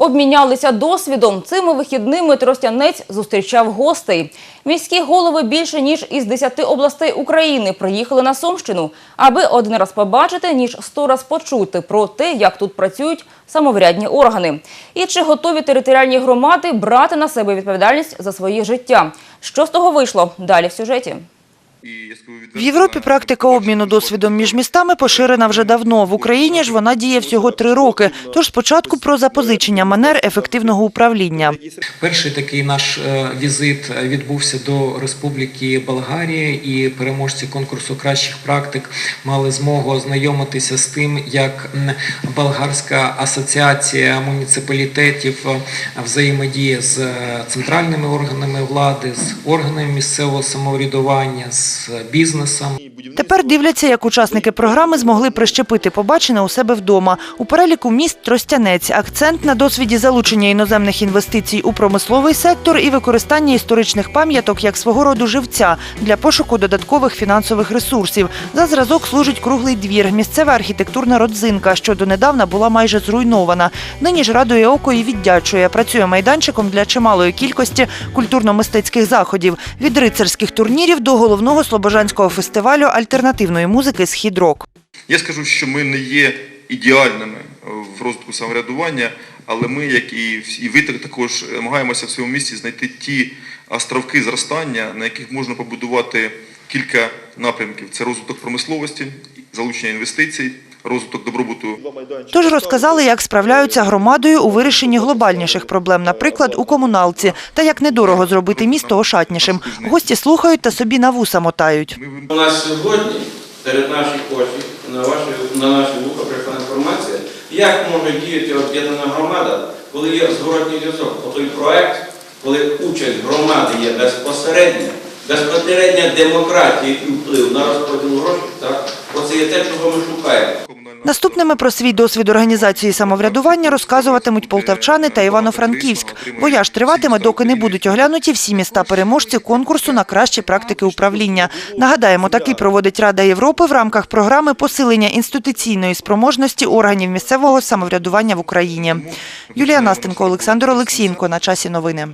Обмінялися досвідом. Цими вихідними Тростянець зустрічав гостей. Міські голови більше ніж із 10 областей України приїхали на Сумщину, аби один раз побачити, ніж сто раз почути про те, як тут працюють самоврядні органи. І чи готові територіальні громади брати на себе відповідальність за своє життя. Що з того вийшло? Далі в сюжеті. В Європі практика обміну досвідом між містами поширена вже давно. В Україні ж вона діє всього три роки. Тож спочатку про запозичення манер ефективного управління. Перший такий наш е, візит е, відбувся до Республіки Болгарія, і переможці конкурсу кращих практик мали змогу ознайомитися з тим, як болгарська асоціація муніципалітетів е, взаємодіє з центральними органами влади, з органами місцевого самоврядування, з бізнесом. Тепер дивляться, як учасники програми змогли прищепити побачене у себе вдома. У переліку міст Тростянець. Акцент на досвіді залучення іноземних інвестицій у промисловий сектор і використання історичних пам'яток як свого роду живця для пошуку додаткових фінансових ресурсів. За зразок служить круглий двір, місцева архітектурна родзинка, що донедавна була майже зруйнована. Нині ж радує око і віддячує. Працює майданчиком для чималої кількості культурно-мистецьких заходів від рицарських турнірів до головного слобожанського фестивалю альтернативної музики «Схід-рок». Я скажу, що ми не є ідеальними в розвитку самоврядування, але ми, як і і ви так- також намагаємося в своєму місті знайти ті островки зростання, на яких можна побудувати кілька напрямків: це розвиток промисловості, залучення інвестицій, розвиток добробуту Тож розказали, як справляються громадою у вирішенні глобальніших проблем, наприклад, у комуналці, та як недорого зробити місто ошатнішим. Гості слухають та собі на вуса мотають. У нас сьогодні серед наших очі на ваші, на наші вуха прийшла інформація, як може діяти об'єднана громада, коли є зворотній зв'язок. Той проект, коли участь громади є безпосередня, безпосередня демократія і вплив на розподіл грошей, так? оце є те, чого ми шукаємо. Наступними про свій досвід організації самоврядування розказуватимуть полтавчани та Івано-Франківськ. Вояж триватиме, доки не будуть оглянуті всі міста переможці конкурсу на кращі практики управління. Нагадаємо, такий проводить Рада Європи в рамках програми посилення інституційної спроможності органів місцевого самоврядування в Україні. Юлія Настенко, Олександр Олексієнко. На часі новини.